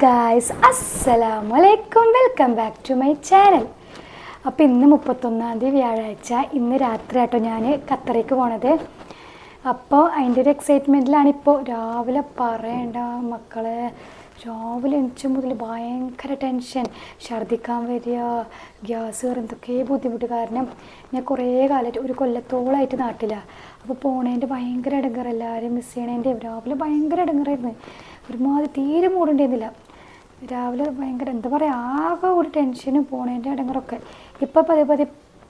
Guys അസ്സലാം വലൈക്കും welcome back to my channel അപ്പോൾ ഇന്ന് മുപ്പത്തൊന്നാം തീയതി വ്യാഴാഴ്ച. ഇന്ന് രാത്രി ആട്ടോ ഞാൻ ഖത്തറേക്ക് പോണത്. അപ്പോൾ അതിന്റെ ഒരു എക്സൈറ്റ്മെന്റിലാണ് ഇപ്പോൾ രാവിലെ പറയേണ്ട മക്കളെ. രാവിലെ എണിച്ച മുതൽ ഭയങ്കര ടെൻഷൻ ഛർദ്ദിക്കാൻ വരിക ഗ്യാസ് കയറി എന്തൊക്കെ ബുദ്ധിമുട്ട്. കാരണം ഞാൻ കുറേ കാലമായിട്ട് ഒരു കൊല്ലത്തോളമായിട്ട് നാട്ടിലാണ് അപ്പോൾ പോണേന്റെ ഭയങ്കര ഇടങ്ങറ് എല്ലാവരും മിസ് ചെയ്യണേന്റെ. രാവിലെ ഭയങ്കര ഇടങ്ങറായിരുന്നു ഒരുമാതിരി തീരെ മൂടുണ്ടായിരുന്നില്ല രാവിലെ ഭയങ്കര എന്താ പറയുക ആകെ ഒരു ടെൻഷനും പോണേന്റെ ഇടങ്ങറൊക്കെ ഇപ്പോൾ പതിയെ പതിയെ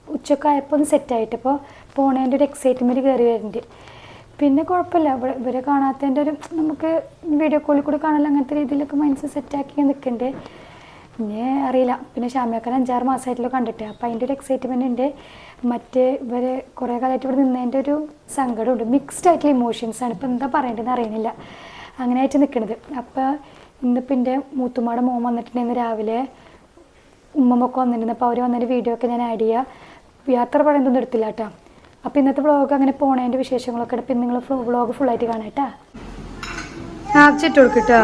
ഉച്ചക്കായപ്പോൾ ഒന്ന് സെറ്റായിട്ട് ഇപ്പോൾ പോണേന്റെ ഒരു എക്സൈറ്റ്മെന്റ് കയറി വരുന്നുണ്ട് പിന്നെ കുഴപ്പമില്ല ഇവിടെ ഇവരെ കാണാത്തതിന്റെ ഒരു നമുക്ക് വീഡിയോ കോളിൽ കൂടി കാണാൻ അങ്ങനത്തെ രീതിയിലൊക്കെ മനസ്സ് സെറ്റാക്കി നിൽക്കുന്നുണ്ട് പിന്നെ അറിയില്ല. പിന്നെ ഷാമിയാക്കാൻ അഞ്ചാറ് മാസമായിട്ടുള്ള കണ്ടിട്ട്. അപ്പോൾ അതിന്റെ ഒരു എക്സൈറ്റ്മെന്റ് ഉണ്ട് മറ്റേ ഇവരെ കുറേ കാലമായിട്ട് ഇവിടെ നിന്നതിന്റെ ഒരു സങ്കടമുണ്ട് മിക്സ്ഡ് ആയിട്ടുള്ള ഇമോഷൻസാണ് ഇപ്പോൾ എന്താ പറയേണ്ടതെന്ന് അറിയുന്നില്ല അങ്ങനെ ആയിട്ട് നിൽക്കുന്നത് അപ്പോൾ ഇന്നിപ്പോൾ എന്റെ മൂത്തുമാടെ മോൻ വന്നിട്ടുണ്ടായിരുന്നു രാവിലെ ഉമ്മമ്മൊക്കെ വന്നിട്ടുണ്ട്. അപ്പോൾ അവർ വന്നതിന്റെ വീഡിയോ ഒക്കെ ഞാൻ ആഡ് ചെയ്യുക യാത്ര പറയുന്നതൊന്നും എടുത്തില്ല കേട്ടോ. അപ്പോൾ ഇന്നത്തെ വ്ളോഗ് അങ്ങനെ പോണതിന്റെ വിശേഷങ്ങളൊക്കെ ഇപ്പം നിങ്ങൾ വ്ളോഗ് ഫുള്ളായിട്ട് കാണാട്ടാ ആവശ്യമിട്ട് കൊടുക്കട്ടോ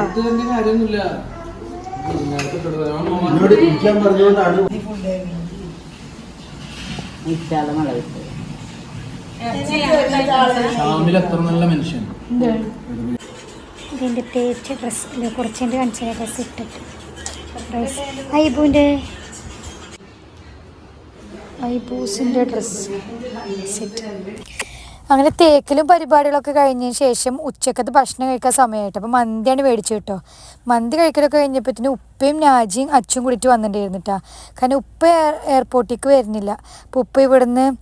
ഷാമിൽ നല്ല മനുഷ്യൻ. ഇതിന്റെ തേച്ച് ഡ്രസ്സ് കുറച്ചിന്റെ കാണിച്ച ഡ്രസ്സ് ഇട്ടിട്ട്. ഡ്രസ് ഐബുവിന്റെ ഐബൂസിന്റെ ഡ്രസ്സ് സെറ്റ് അങ്ങനെ തേക്കലും പരിപാടികളൊക്കെ കഴിഞ്ഞതിന് ശേഷം ഉച്ചക്കത്തെ ഭക്ഷണം കഴിക്കാൻ സമയമായിട്ട്. അപ്പോൾ മന്തിയാണ് മേടിച്ചു കേട്ടോ. മന്തി കഴിക്കലൊക്കെ കഴിഞ്ഞപ്പോഴത്തേന് ഉപ്പയും നാജിയും അച്ചും കൂടിയിട്ട് വന്നിട്ടുണ്ടായിരുന്നു കാരണം ഉപ്പ എയർ- എയർപോർട്ടിലേക്ക് വരുന്നില്ല. അപ്പോൾ ഉപ്പ ഇവിടുന്ന്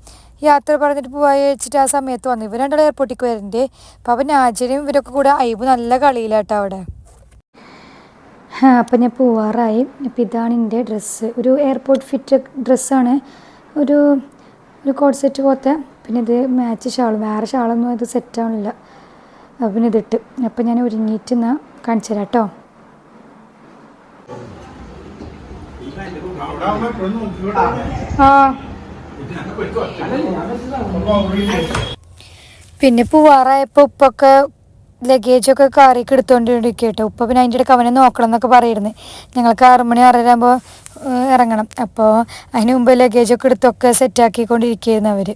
യാത്ര പറഞ്ഞിട്ട് വെച്ചിട്ട് ആ സമയത്ത് വന്നു. ഇവർ രണ്ടാളും എയർപോർട്ടിലേക്ക് വരുന്നുണ്ട് അപ്പോൾ അപ്പം ആചാര്യം ഇവരൊക്കെ കൂടെ ഐബ് നല്ല കളിയിലാട്ടോ അവിടെ. അപ്പം ഞാൻ പോവാറായി. അപ്പം ഇതാണ് എന്റെ ഡ്രസ്സ് ഒരു എയർപോർട്ട് ഫിറ്റ് ഡ്രസ്സാണ് ഒരു ഒരു കോഡ് സെറ്റ് പോലത്തെ. പിന്നെ ഇത് മാച്ച് ഷാൾ വേറെ ഷാളൊന്നും ഇത് സെറ്റ് ആവണില്ല. അപ്പം പിന്നെ ഇതിട്ട് അപ്പം ഞാൻ ഒരുങ്ങിയിട്ട് എന്നാൽ കാണിച്ചു തരാം കേട്ടോ ആ. പിന്നെ പോവാറായപ്പോൾ ഉപ്പൊക്കെ ലഗേജൊക്കെ കാറിക്ക് എടുത്തുകൊണ്ടിരിക്കുക കേട്ടോ. ഉപ്പ പിന്നെ അതിന്റെ ഇടയ്ക്ക് അവനെ നോക്കണം എന്നൊക്കെ പറയുന്നത് ഞങ്ങൾക്ക് ആറ് മണി ഇറങ്ങണം. അപ്പോൾ അതിന് മുമ്പ് ലഗേജൊക്കെ എടുത്തൊക്കെ സെറ്റാക്കിക്കൊണ്ടിരിക്കുകയായിരുന്നു അവർ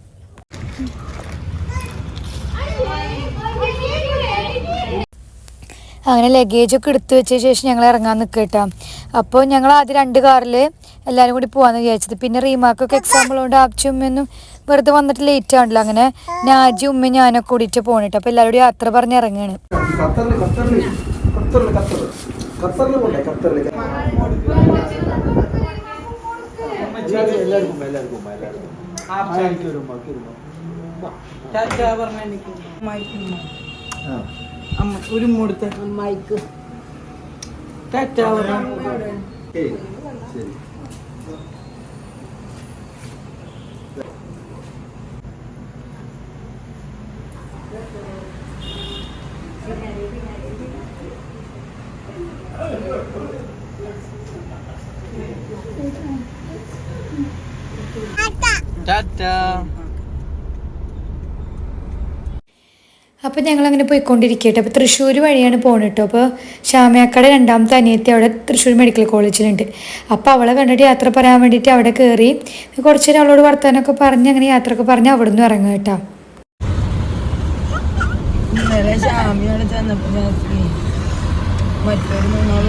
അങ്ങനെ ലഗേജൊക്കെ എടുത്തു വെച്ച ശേഷം ഞങ്ങൾ ഇറങ്ങാൻ നിൽക്കുക കേട്ടോ. അപ്പോൾ ഞങ്ങൾ ആദ്യം രണ്ട് കാറിൽ എല്ലാവരും കൂടി പോകാമെന്ന് വിചാരിച്ചത്. പിന്നെ റീമാർക്കൊക്കെ എക്സാം ഉള്ളതുകൊണ്ട് ആപ്ചി ഉമ്മയൊന്നും വെറുതെ വന്നിട്ട് ലേറ്റ് ആണല്ലോ അങ്ങനെ. നാജി ഉമ്മ ഞാനൊക്കെ കൂടിയിട്ട് പോണിട്ട്. അപ്പോൾ എല്ലാവരും യാത്ര പറഞ്ഞ് ഇറങ്ങാണ്. ഒരു ഖത്തറിൽ ഖത്തറിൽ ഖത്തറിൽ ഖത്തറിൽ പോണ്ടേ ഖത്തറിൽ എല്ലാവർക്കും എല്ലാവർക്കും എല്ലാവർക്കും എനിക്ക് ഒരു ഉമ്മ, എനിക്ക് ഒരു ഉമ്മ. ആ. അമ്മ ഒരു മൂടുത്ത മൈക്ക് ടാറ്റ ഏയ്, ശരി ടാറ്റ അപ്പോൾ ഞങ്ങൾ അങ്ങനെ പോയിക്കൊണ്ടിരിക്കട്ടെ. അപ്പോൾ തൃശ്ശൂർ വഴിയാണ് പോകുന്നത് കേട്ടോ അപ്പോൾ ശ്യാമയാക്കട രണ്ടാമത്തെ അനിയത്തി അവിടെ തൃശ്ശൂർ മെഡിക്കൽ കോളേജിലുണ്ട്. അപ്പോൾ അവളെ കണ്ടിട്ട് യാത്ര പറയാൻ വേണ്ടിയിട്ട് അവിടെ കയറി കുറച്ച് നേരം അവളോട് വർത്താനമൊക്കെ പറഞ്ഞ് അങ്ങനെ യാത്രയൊക്കെ പറഞ്ഞ് അവിടെ നിന്ന് ഇറങ്ങുക കേട്ടോ. ഇന്നലെ ശാമിയോട് ചെന്നപ്പോ ഞാൻ മറ്റൊരു മൂന്നാൾ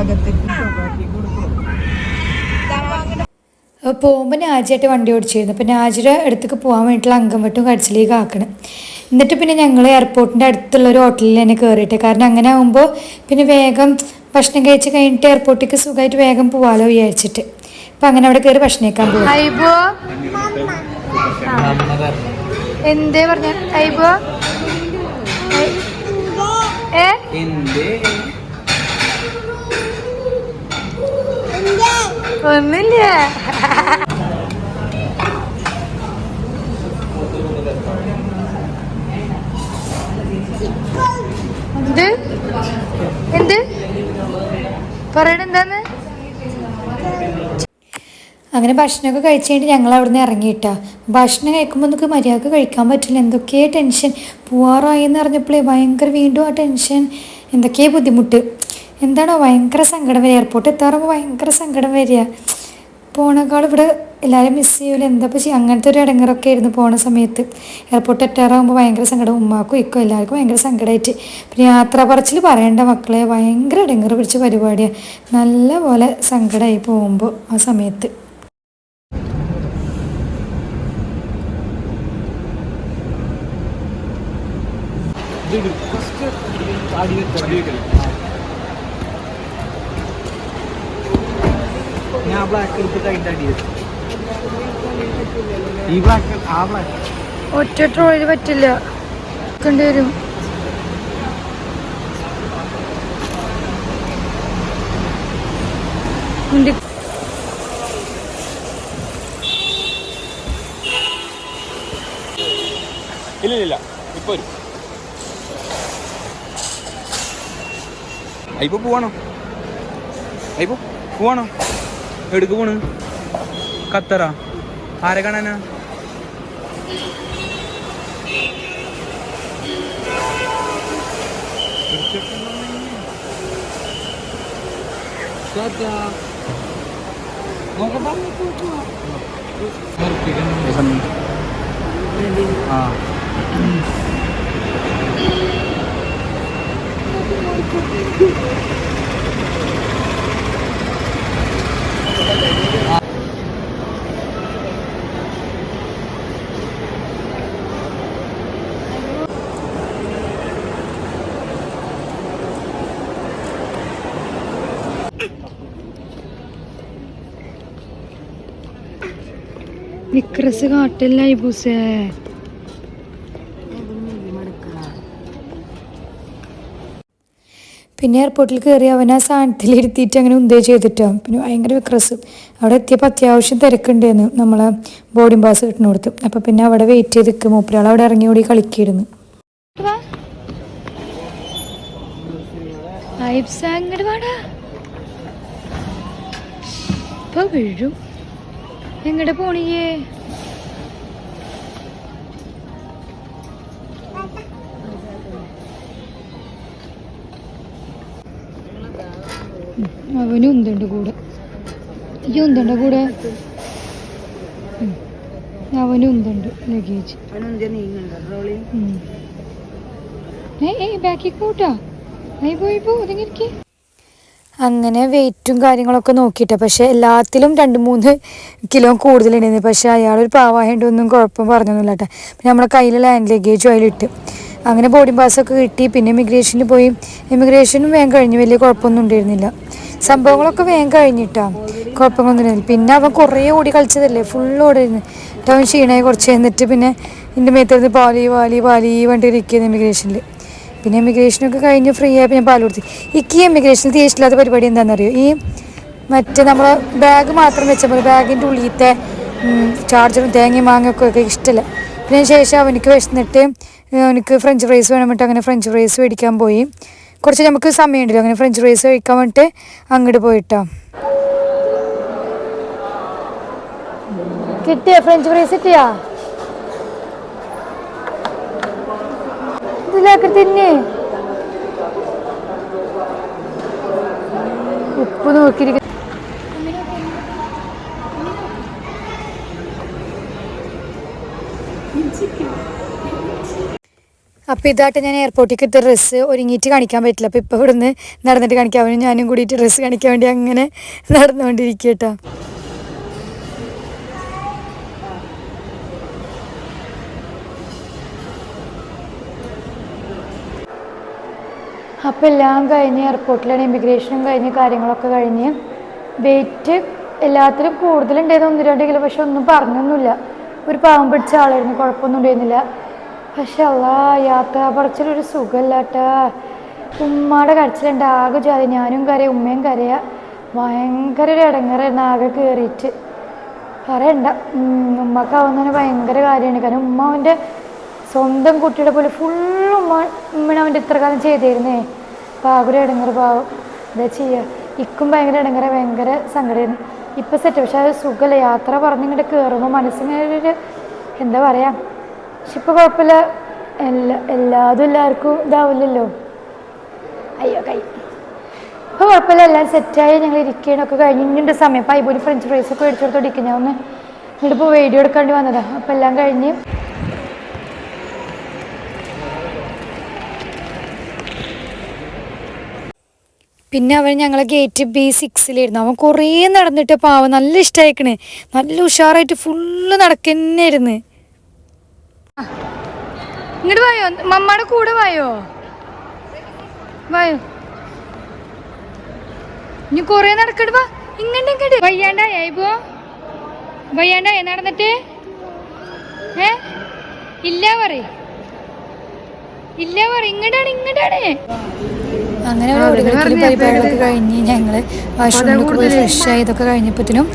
അകത്തേക്ക് പോകുമ്പോൾ നാജിയായിട്ട് വണ്ടി ഓടിച്ചിരുന്നു. അപ്പോൾ നാജിയുടെ അടുത്തേക്ക് പോകാൻ വേണ്ടിയിട്ടുള്ള അംഗം വെട്ടും കടിച്ചിലേക്ക് ആക്കണം. എന്നിട്ട് പിന്നെ ഞങ്ങൾ എയർപോർട്ടിന്റെ അടുത്തുള്ള ഒരു ഹോട്ടലിൽ തന്നെ കയറിയിട്ട് കാരണം അങ്ങനെ ആകുമ്പോൾ പിന്നെ വേഗം ഭക്ഷണം കഴിച്ച് കഴിഞ്ഞിട്ട് എയർപോർട്ടിലേക്ക് സുഖമായിട്ട് വേഗം പോവാലോ വിചാരിച്ചിട്ട്. അപ്പം അങ്ങനെ അവിടെ കയറി ഭക്ഷണം കഴിക്കാൻ പോകും എന്തേ പറഞ്ഞ? ഒന്നില്ല എന്ത്? എന്ത്? പറയണെന്താന്ന് അങ്ങനെ ഭക്ഷണമൊക്കെ കഴിച്ച് ഞങ്ങൾ അവിടെ നിന്ന് ഇറങ്ങിയിട്ടാ ഭക്ഷണം കഴിക്കുമ്പോൾ നമുക്ക് മര്യാദയ്ക്ക് കഴിക്കാൻ പറ്റില്ല. എന്തൊക്കെയാ ടെൻഷൻ. പോവാറായി എന്ന് അറിഞ്ഞപ്പോഴേ ഭയങ്കര വീണ്ടും ആ ടെൻഷൻ. എന്തൊക്കെയാ ബുദ്ധിമുട്ട്. എന്താണോ ഭയങ്കര സങ്കടം വരിക. എയർപോർട്ട് എത്താറുമ്പോൾ ഭയങ്കര സങ്കടം വരിക. പോണേക്കാൾ ഇവിടെ എല്ലാവരും മിസ് ചെയ്യൂല? എന്താ ചെയ്യുക അങ്ങനത്തെ ഒരു ഇടങ്ങറൊക്കെ ആയിരുന്നു പോണ സമയത്ത്. എയർപോർട്ട് എത്താറാകുമ്പോൾ ഭയങ്കര സങ്കടം. ഉമ്മാക്കും ഇക്കും എല്ലാവർക്കും ഭയങ്കര സങ്കടമായിട്ട് പിന്നെ യാത്രാ പറച്ചിൽ പറയേണ്ട മക്കളെ. ഭയങ്കര ഇടങ്ങറ് പിടിച്ച പരിപാടിയാണ് നല്ല പോലെ സങ്കടമായി പോകുമ്പോൾ ആ സമയത്ത്. ഞാൻ ബ്ലാക്ക് എടുത്തിട്ട് അതിന്റെ അടിയിൽ ഈ ബ്ലാക്ക് ആ ബ്ലാക്ക് ഒറ്റ ട്രോളിൽ പറ്റില്ല. കണ്ടുവരും ഇല്ല ഇല്ല ഇപ്പൊ വരും. അയ്യോ പോവാണോ? ഇപ്പൊ പോവാണോ? എടുക്ക് പോണ്. ഖത്തറാ? ആരെ കാണാനാ? ആ. വിക്രസ് കാട്ടില്ല ബുസേ. പിന്നെ എയർപോർട്ടിൽ കയറി അവൻ ആ സാധനത്തിലിരുത്തിയിട്ട് അങ്ങനെ ഉന്തേ ചെയ്തിട്ടോ പിന്നെ ഭയങ്കര വിക്രസ്. അവിടെ എത്തിയപ്പോൾ അത്യാവശ്യം തിരക്കുണ്ടായിരുന്നു നമ്മളെ ബോർഡിംഗ് പാസ് കിട്ടുന്ന കൊടുത്ത് അപ്പോൾ പിന്നെ അവിടെ വെയിറ്റ് ചെയ്ത് നിൽക്കും മൂപ്പരാൾ അവിടെ ഇറങ്ങി ഓടി കളിക്കിയിരുന്നു. ഇപ്പൊ വീഴും എങ്ങടെ പോണിയേ? അവനും ഉന്തുണ്ട് കൂടെ? ഈ ഉന്തുണ്ട കൂടെ. അവനും ഉന്തുണ്ട് ലഗേജ്. അങ്ങനെ വെയിറ്റും കാര്യങ്ങളൊക്കെ നോക്കിയിട്ട് പക്ഷേ എല്ലാത്തിലും രണ്ട് മൂന്ന് കിലോ കൂടുതലുണ്ടായിരുന്നു പക്ഷേ അയാളൊരു പാവായതുകൊണ്ട് ഒന്നും കുഴപ്പം പറഞ്ഞൊന്നുമില്ല കേട്ടോ പിന്നെ നമ്മളെ കയ്യിൽ ലാൻഡ് ലഗേജും അതിലിട്ട്. അങ്ങനെ ബോർഡിംഗ് പാസ്സൊക്കെ കിട്ടി പിന്നെ ഇമിഗ്രേഷനിൽ പോയി. ഇമിഗ്രേഷനും വേഗം കഴിഞ്ഞ് വലിയ കുഴപ്പമൊന്നും ഉണ്ടായിരുന്നില്ല. സംഭവങ്ങളൊക്കെ വേഗം കഴിഞ്ഞിട്ടാ. കുഴപ്പങ്ങളൊന്നും പിന്നെ അവൻ കുറേ ഓടി കളിച്ചതല്ലേ? ഫുൾ ഓടിയിരുന്നു. അവൻ ക്ഷീണമായി കുറച്ച് എന്നിട്ട് പിന്നെ എന്റെ മേത്തിരുന്ന് പാലി പാലി പാലി ഇരിക്കുന്നത് ഇമിഗ്രേഷനിൽ പിന്നെ ഇമിഗ്രേഷനൊക്കെ കഴിഞ്ഞ് ഫ്രീ ആയപ്പോൾ ഞാൻ പാൽ കൊടുത്തു. ഇക്ക് ഇമിഗ്രേഷനിൽ തീരിച്ചില്ലാത്ത പരിപാടി എന്താണെന്നറിയോ ഈ മറ്റേ നമ്മൾ ബാഗ് മാത്രം വെച്ചാൽ പോലെ ബാഗിന്റെ ഉള്ളിലത്തെ ചാർജറും തേങ്ങയും മാങ്ങയൊക്കെ ഒക്കെ ഇഷ്ടമല്ല പിന്നെ ശേഷം അവനിക്ക് വിശന്നിട്ട് അവനക്ക് ഫ്രഞ്ച് ഫ്രൈസ് വേണം അങ്ങനെ ഫ്രഞ്ച് ഫ്രൈസ് മേടിക്കാൻ പോയി. കുറച്ച് നമുക്ക് സമയമുണ്ടല്ലോ. അങ്ങനെ ഫ്രഞ്ച് ഫ്രൈസ് കഴിക്കാൻ വേണ്ടിയിട്ട് അങ്ങോട്ട് പോയിട്ടാ. കിട്ടിയ? ഫ്രഞ്ച് ഫ്രൈസ് കിട്ടിയാ? ഇതിലേക്ക് തിന്നെ. ഉപ്പ് നോക്കിയിരിക്കും അപ്പോൾ ഇതായിട്ട് ഞാൻ എയർപോർട്ടിലേക്ക് കിട്ടിയ ഡ്രസ്സ് ഒരുങ്ങിയിട്ട് കാണിക്കാൻ പറ്റില്ല. അപ്പോൾ ഇപ്പോൾ ഇവിടുന്ന് നടന്നിട്ട് കാണിക്കാൻ വേണ്ടി ഞാനും കൂടിയിട്ട് ഡ്രസ്സ് കാണിക്കാൻ വേണ്ടി അങ്ങനെ നടന്നുകൊണ്ടിരിക്കുക കേട്ടോ. അപ്പോൾ എല്ലാം കഴിഞ്ഞ് എയർപോർട്ടിലാണ് ഇമിഗ്രേഷനും കഴിഞ്ഞ് കാര്യങ്ങളൊക്കെ കഴിഞ്ഞ് വെയിറ്റ് എല്ലാത്തിലും കൂടുതലുണ്ടായിരുന്നു ഒന്ന് രണ്ട് കിലോ പക്ഷെ ഒന്നും പറഞ്ഞൊന്നുമില്ല. ഒരു പാവം പിടിച്ച ആളായിരുന്നു. കുഴപ്പമൊന്നും ഉണ്ടായിരുന്നില്ല. പക്ഷെ അല്ലാ യാത്ര പറച്ചിലൊരു സുഖമില്ലാട്ടാ ഉമ്മയുടെ കരച്ചിലുണ്ട്. ആകെ ജാതി. ഞാനും കരയാ ഉമ്മയും കരയാ. ഭയങ്കര ഒരു ഇടങ്ങറായിരുന്നു ആകെ കയറിയിട്ട് പറയണ്ട. ഉം, ഉമ്മക്കാവുന്നതിന് ഭയങ്കര കാര്യമാണ്. കാരണം ഉമ്മ അവന്റെ സ്വന്തം കുട്ടിയുടെ പോലെ ഫുൾ ഉമ്മ ഉമ്മനെ അവന്റെ ഇത്ര കാലം ചെയ്തിരുന്നേ. പാകുര ഇടങ്ങറ് പാവം. എന്താ ചെയ്യുക ഇക്കും ഭയങ്കര ഇടങ്ങറ ഭയങ്കര സങ്കടമായിരുന്നു ഇപ്പം സെറ്റ് പക്ഷെ അത് സുഖമല്ല. യാത്ര പറഞ്ഞിങ്ങോട്ട് കയറുമ്പോൾ മനസ്സിനൊരു എന്താ പറയുക പക്ഷെ ഇപ്പോൾ കുഴപ്പമില്ല. എല്ലാ എല്ലാതും എല്ലാവർക്കും ഇതാവില്ലല്ലോ. അയ്യോ കൈ. അപ്പോൾ കുഴപ്പമില്ല. എല്ലാം സെറ്റായി. ഞങ്ങൾ ഇരിക്കണൊക്കെ കഴിഞ്ഞ് ഇനിയുണ്ട് സമയം. അപ്പോൾ അയ്യൂര് ഫ്രഞ്ച് ഫ്രൈസ് ഒക്കെ മേടിച്ചു കൊടുത്തോണ്ടിരിക്കും ഞാൻ ഒന്ന് എന്നിട്ട് ഇപ്പോൾ വീഡിയോ എടുക്കേണ്ടി വന്നതാണ് അപ്പോൾ എല്ലാം കഴിഞ്ഞ് പിന്നെ അവൻ ഞങ്ങളെ ഗേറ്റ് ബി സിക്സിലായിരുന്നു അവൻ കുറേ നടന്നിട്ട് പാവം നല്ല ഇഷ്ടമായിക്കണേ നല്ല ഉഷാറായിട്ട് ഫുള്ള് നടക്കന്നായിരുന്നു ഇങ്ങോട്ട് വായോ? മമ്മയുടെ കൂടെ വായോ? വായോ? ഇനി കൊറേ നടക്കട് വാ. ഇങ്ങോട്ട് ഇങ്ങോട്ട് വയ്യാണ്ടായ ഇപ്പോ വയ്യാണ്ടായ നടന്നിട്ട്? ഏ? ഇല്ല പറ ഇല്ല പറ ഇങ്ങോട്ടാണ് ഇങ്ങോട്ടാണ് അങ്ങനെ പരിപാടികളൊക്കെ കഴിഞ്ഞ് ഞങ്ങൾ വാഷ്റൂമിലൊക്കെ പോയി ഫ്രഷ് ആയതൊക്കെ ഇതൊക്കെ കഴിഞ്ഞപ്പോഴത്തേനും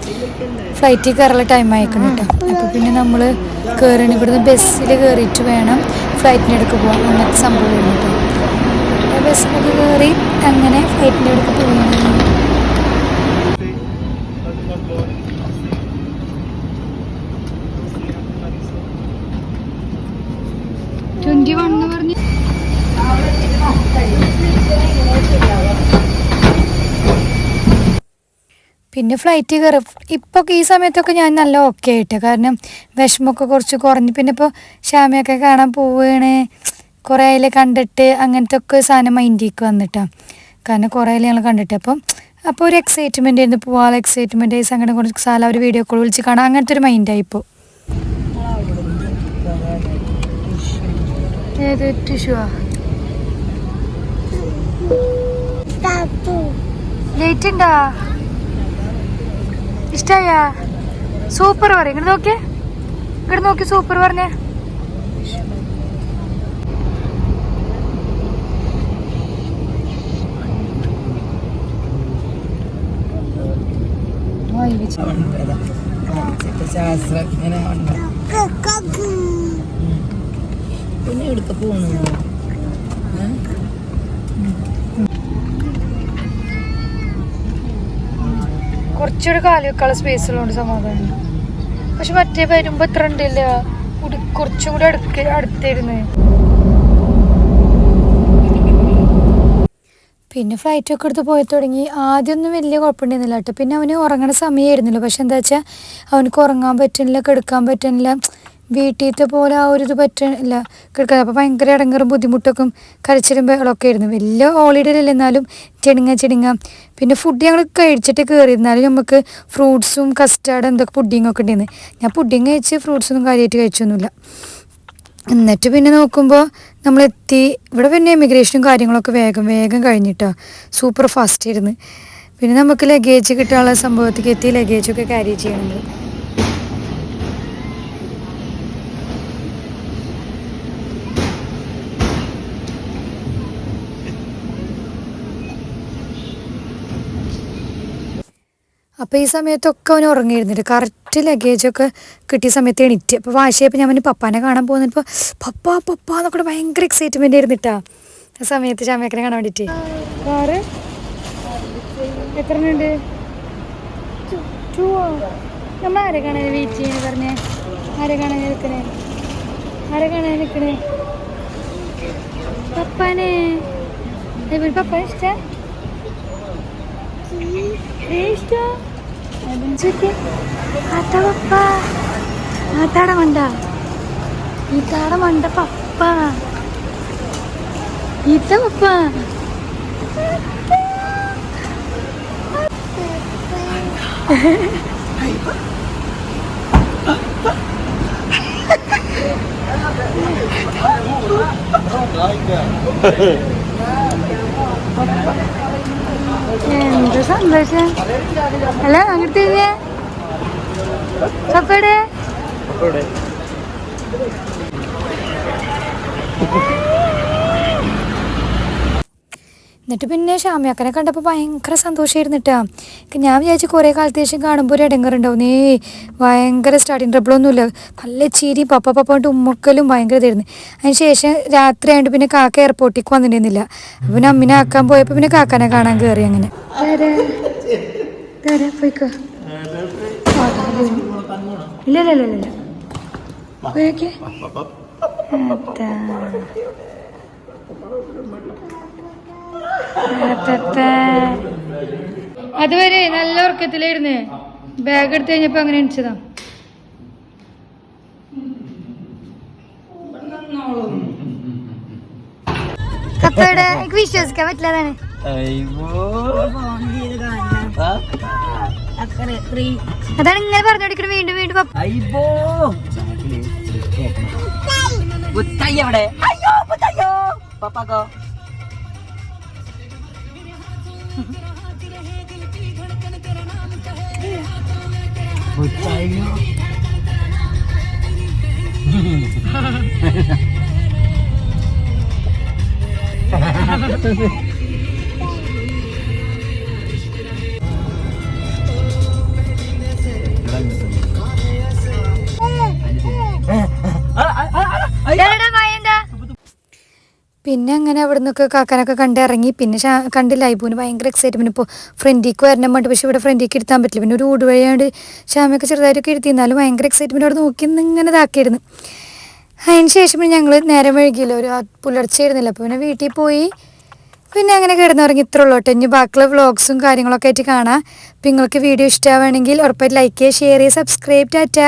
ഫ്ലൈറ്റിൽ കയറുള്ള ടൈം ആയിക്കണം കേട്ടോ. അപ്പോൾ പിന്നെ നമ്മൾ കയറണം. ഇവിടുന്ന് ബസ്സിൽ കയറിയിട്ട് വേണം ഫ്ലൈറ്റിന്റെ അടുക്ക് പോകാൻ അങ്ങനത്തെ സംഭവം കേട്ടോ ബസ്സിലൊക്കെ കയറി അങ്ങനെ ഫ്ലൈറ്റിന്റെ അടുക്ക് പോയി പിന്നെ ഫ്ലൈറ്റ് കയറി ഇപ്പോൾ ഈ സമയത്തൊക്കെ ഞാൻ നല്ല ഓക്കെ ആയിട്ട്. കാരണം വിഷമമൊക്കെ കുറച്ച് കുറഞ്ഞ്. പിന്നെ ഇപ്പോൾ ശ്യാമയൊക്കെ കാണാൻ പോവുകയാണ് കുറേ അതിൽ കണ്ടിട്ട് അങ്ങനത്തെ ഒക്കെ സാധനം മൈൻഡിലേക്ക് വന്നിട്ടാണ് കാരണം കുറേ അതിൽ ഞങ്ങൾ കണ്ടിട്ട്. അപ്പം അപ്പോൾ ഒരു എക്സൈറ്റ്മെന്റ് ആയിരുന്നു. പോവാൾ എക്സൈറ്റ്മെന്റ് ആയി. സങ്കടം കുറച്ച് സാല ഒരു വീഡിയോ കോൾ വിളിച്ച് കാണാം. അങ്ങനത്തെ ഒരു മൈൻഡായി ഇപ്പോൾ ഏത് ടിഷ്യൂവാ ലേറ്റ് ഉണ്ടാ? ഇഷ്ടായ? സൂപ്പർ പറ ഇങ്ങോട്ട് നോക്കിയേ. ഇങ്ങോട്ട് നോക്കി സൂപ്പർ പറഞ്ഞേ. പിന്നെ എടുക്ക പോണു കുറച്ചുകൂടി കാൽ വെക്കാനുള്ള സ്പേസ് ഉള്ളതുകൊണ്ട് സമാധാനം. പക്ഷെ മറ്റേ വരുമ്പോ ഇത്ര ഉണ്ടില്ല? കുറച്ചും കൂടി അടുക്ക അടുത്തിരുന്ന് പിന്നെ ഫ്ലൈറ്റ് ഒക്കെ എടുത്ത് പോയി തുടങ്ങി. ആദ്യമൊന്നും വലിയ കുഴപ്പമുണ്ടായിരുന്നില്ല കേട്ടോ. പിന്നെ അവന് ഉറങ്ങണ സമയമായിരുന്നില്ല പക്ഷെ എന്താ വെച്ചാൽ അവനക്ക് ഉറങ്ങാൻ പറ്റുന്നില്ല കിടക്കാൻ പറ്റുന്നില്ല. വീട്ടിലത്തെ പോലെ ആ ഒരു ഇത് പറ്റില്ല കിടക്കാൻ അപ്പോൾ ഭയങ്കര ഇടങ്ങറും ബുദ്ധിമുട്ടൊക്കെ കരച്ചിലും ബഹളമൊക്കെ ആയിരുന്നു വലിയ ഹോളിഡേ അല്ല എന്നാലും ചെടിങ്ങ ചെടിങ്ങ പിന്നെ ഫുഡ് ഞങ്ങൾ കഴിച്ചിട്ട് കയറിയിരുന്നാലും നമുക്ക് ഫ്രൂട്ട്സും കസ്റ്റാർഡ് എന്തൊക്കെ പുഡിങ്ങൊക്കെ ഉണ്ടായിരുന്നു. ഞാൻ പുഡിങ് കഴിച്ച് ഫ്രൂട്ട്സൊന്നും കാര്യമായിട്ട് കഴിച്ചൊന്നുമില്ല. എന്നിട്ട് പിന്നെ നോക്കുമ്പോൾ നമ്മളെത്തി ഇവിടെ പിന്നെ എമിഗ്രേഷനും കാര്യങ്ങളൊക്കെ വേഗം വേഗം കഴിഞ്ഞിട്ടോ. സൂപ്പർ ഫാസ്റ്റ് ആയിരുന്നു. പിന്നെ നമുക്ക് ലഗേജ് കിട്ടാനുള്ള സംഭവത്തേക്ക് എത്തി ലഗേജൊക്കെ ക്യാരി ചെയ്യണം അപ്പോൾ ഈ സമയത്തൊക്കെ അവൻ ഉറങ്ങിയിരുന്നിട്ട് കറക്റ്റ് ലഗേജൊക്കെ കിട്ടിയ സമയത്ത് എണീറ്റ്. അപ്പോൾ വാശിയപ്പോൾ ഞാൻ അവന് പപ്പാനെ കാണാൻ പോകുന്നപ്പോൾ പപ്പ പപ്പ എന്നൊക്കെ ഭയങ്കര എക്സൈറ്റ്മെന്റ് ആയിരുന്നിട്ടാ. ആ സമയത്ത് ചാമേക്കനെ കാണാൻ വേണ്ടിയിട്ട് കാറ്? എത്ര ഉണ്ട് നമ്മൾ ആരെ കാണാൻ വെയിറ്റ് ചെയ്യണേ പറഞ്ഞേ? ആരെ കാണാൻ നിൽക്കണേ? ആരെ കാണാൻ നിൽക്കണേ? പപ്പാനെ. പപ്പ ഇഷ്ടം? ഇഷ്ട ആട്ടാട മണ്ട ഈട മണ്ട പപ്പ ഈത്ത പപ്പ I don't like that. എന്ത് സന്തോഷം? അല്ല അങ്ങോട്ട് തിരിഞ്ഞേ സപ്പയുടെ എന്നിട്ട് പിന്നെ ഷാമിയാക്കനെ കണ്ടപ്പോൾ ഭയങ്കര സന്തോഷമായിരുന്നു കേട്ടോ ഞാൻ വിചാരിച്ചു കുറേ കാലത്തിന് ശേഷം കാണുമ്പോൾ ഒരു ഇടങ്ങറുണ്ടാവും. നീ ഭയങ്കര സ്റ്റാർട്ടിങ് ട്രബിളൊന്നുമില്ല നല്ല ചിരി പപ്പ പപ്പ കൊണ്ട് ഉമ്മക്കലും ഭയങ്കര ഇതായിരുന്നു. അതിന് ശേഷം രാത്രി ആയതുകൊണ്ട് പിന്നെ കാക്ക എയർപോർട്ടിലേക്ക് വന്നിട്ടുണ്ടായിരുന്നില്ല. അപ്പം പിന്നെ അമ്മിനെ ആക്കാൻ പോയപ്പോൾ പിന്നെ കാക്കനെ കാണാൻ കയറി അങ്ങനെ. പോയിക്കോ. അതുവരെ നല്ല ഉറക്കത്തിലായിരുന്നു. ബാഗ് എടുത്തു കഴിഞ്ഞപ്പോ അങ്ങനെ എണിച്ചതാ. കപ്പയുടെ വിശ്വസിക്കാൻ പറ്റില്ലതാണ് അതാണ്. ഇങ്ങനെ പറഞ്ഞോടിക്കണ വീണ്ടും വീണ്ടും അയ്യോ. മുത്തയ്യോ പപ്പാക്കോ മുത്തയ്യോ പിന്നെ അങ്ങനെ അവിടെ നിന്നൊക്കെ കാക്കാനൊക്കെ കണ്ട് ഇറങ്ങി. പിന്നെ കണ്ടില്ല ഐബുവിന് ഭയങ്കര എക്സൈറ്റ്മെന്റ് ഇപ്പോൾ ഫ്രണ്ടിക്ക് വരണം വേണ്ടി പക്ഷേ ഇവിടെ ഫ്രണ്ടിക്ക് ഇരുത്താൻ പറ്റില്ല. പിന്നെ ഒരു ഊട് വഴിയാണ്ട് ഷാമയൊക്കെ ചെറുതായിട്ടൊക്കെ ഇരുത്തി. എന്നാലും ഭയങ്കര എക്സൈറ്റ്മെന്റ് അവിടെ നോക്കി ഇങ്ങനെ ഇതാക്കിയിരുന്നു. അതിന് ശേഷം പിന്നെ ഞങ്ങൾ നേരം വഴുകിയില്ല ഒരു പുലർച്ചെ ആയിരുന്നില്ല. അപ്പോൾ പിന്നെ വീട്ടിൽ പോയി. പിന്നെ അങ്ങനെ കിടന്നുറങ്ങി. ഇത്ര ഉള്ളൂ കേട്ടോ. ഇനി ബാക്കിയുള്ള വ്ളോഗ്സും കാര്യങ്ങളൊക്കെ ആയിട്ട് കാണാം. അപ്പോൾ നിങ്ങൾക്ക് വീഡിയോ ഇഷ്ടമാവുകയാണെങ്കിൽ ഉറപ്പായിട്ട് ലൈക്ക് ചെയ്യുക ഷെയർ ചെയ്യുക സബ്സ്ക്രൈബ് ടാറ്റ